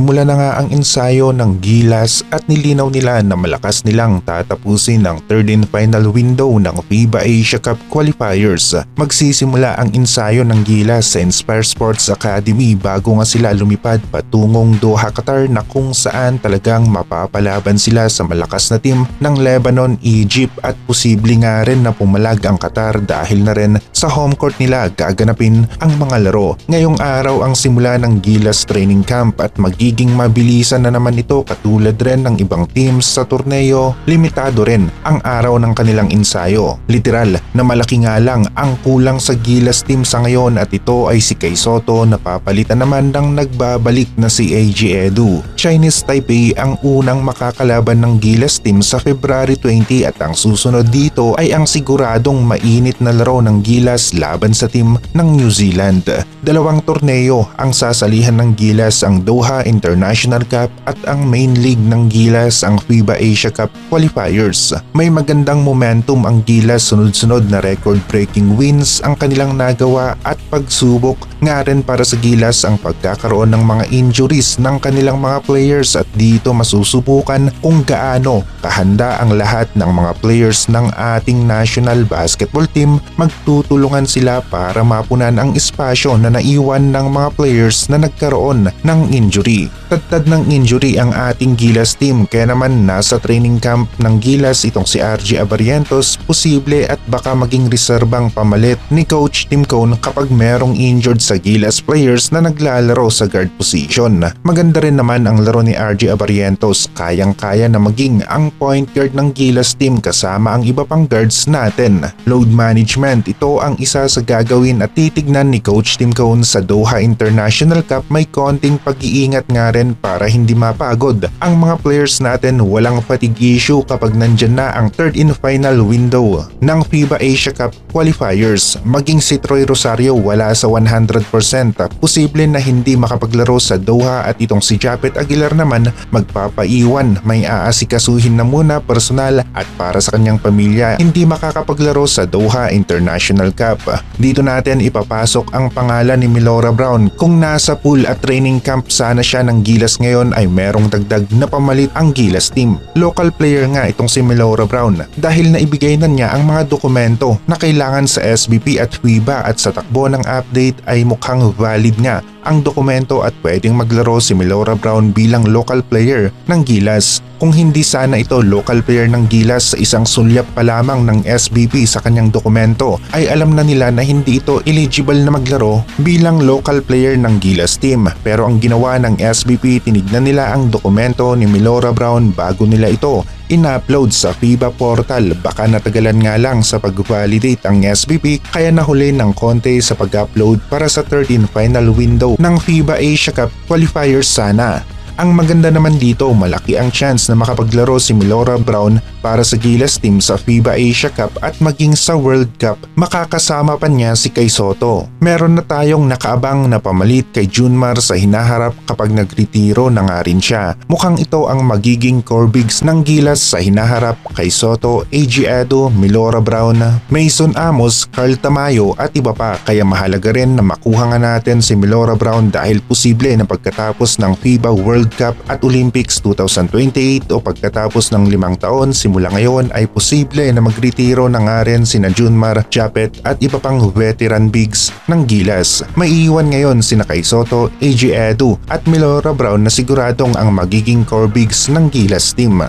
Nagsimula na nga ang ensayo ng Gilas at nilinaw nila na malakas nilang tatapusin ang third and final window ng FIBA Asia Cup qualifiers. Magsisimula ang ensayo ng Gilas sa Inspire Sports Academy bago nga sila lumipad patungong Doha, Qatar na kung saan talagang mapapalaban sila sa malakas na team ng Lebanon, Egypt at posible nga rin na pumalag ang Qatar dahil na rin sa home court nila gaganapin ang mga laro. Ngayong araw ang simula ng Gilas training camp at magiging mabilisan na naman ito katulad rin ng ibang teams sa torneo, limitado rin ang araw ng kanilang ensayo. Literal na malaki nga lang ang kulang sa Gilas team sa ngayon at ito ay si Kay Soto na papalitan naman ng nagbabalik na si AG Edu. Chinese Taipei ang unang makakalaban ng Gilas team sa February 20 at ang susunod dito ay ang siguradong mainit na laro ng Gilas laban sa team ng New Zealand. Dalawang torneo ang sasalihan ng Gilas ang Doha International Cup at ang main league ng Gilas ang FIBA Asia Cup qualifiers. May magandang momentum ang Gilas sunod-sunod na record-breaking wins ang kanilang nagawa at pagsubok nga rin para sa Gilas ang pagkakaroon ng mga injuries ng kanilang mga players at dito masusubukan kung gaano kahanda ang lahat ng mga players ng ating national basketball team. Magtutulungan sila para mapunan ang espasyo na naiwan ng mga players na nagkaroon ng injury. Tagtad ng injury ang ating Gilas team. Kaya naman nasa training camp ng Gilas itong si RG Abarientos. Posible at baka maging reserbang pamalit ni Coach Tim Cone kapag merong injured sa Gilas players na naglalaro sa guard position. Maganda rin naman ang laro ni RG Abarientos kayang-kaya na maging ang point guard ng Gilas team kasama ang iba pang guards natin. Load management ito ang isa sa gagawin at titignan ni Coach Tim Cone sa Doha International Cup may konting pag-iingat nga rin para hindi mapagod. Ang mga players natin walang fatigue issue kapag nandyan na ang third and final window ng FIBA Asia Cup qualifiers. Maging si Troy Rosario wala sa 100%. Posible na hindi makapaglaro sa Doha at itong si Japet Aguilar naman magpapaiwan. May aasikasuhin na muna personal at para sa kanyang pamilya hindi makakapaglaro sa Doha International Cup. Dito natin ipapasok ang pangalan ni Milora Brown. Kung nasa pool at training camp sana siya ng Gilas ngayon ay merong dagdag na pamalit ang Gilas team. Local player nga itong si Milora Brown dahil naibigay na niya ang mga dokumento na kailangan sa SBP at FIBA at sa takbo ng update ay mukhang valid nga ang dokumento at pwedeng maglaro si Milora Brown bilang local player ng Gilas. Kung hindi sana ito local player ng Gilas sa isang sulyap pa lamang ng SBP sa kanyang dokumento ay alam na nila na hindi ito eligible na maglaro bilang local player ng Gilas team. Pero ang ginawa ng SBP tinignan nila ang dokumento ni Milora Brown bago nila ito in-upload sa FIBA portal baka natagalan nga lang sa pag-validate ang SBP kaya nahuli ng konti sa pag-upload para sa third and final window ng FIBA Asia Cup qualifiers sana. Ang maganda naman dito, malaki ang chance na makapaglaro si Milora Brown para sa Gilas team sa FIBA Asia Cup at maging sa World Cup. Makakasama pa niya si Kay Soto. Meron na tayong nakaabang na pamalit kay Junmar sa hinaharap kapag nagretiro na nga rin siya. Mukhang ito ang magiging core bigs ng Gilas sa hinaharap kay Soto, AG Edo, Milora Brown, Mason Amos, Carl Tamayo at iba pa kaya mahalaga rin na makuha nga natin si Milora Brown dahil posible na pagkatapos ng FIBA World Cup at Olympics 2028 o pagkatapos ng limang taon simula ngayon ay posible na magretiro na nga rin sina Junmar, Japet at iba pang veteran bigs ng Gilas. May iwan ngayon sina Kay Soto, AJ Edu at Milora Brown na siguradong ang magiging core bigs ng Gilas team.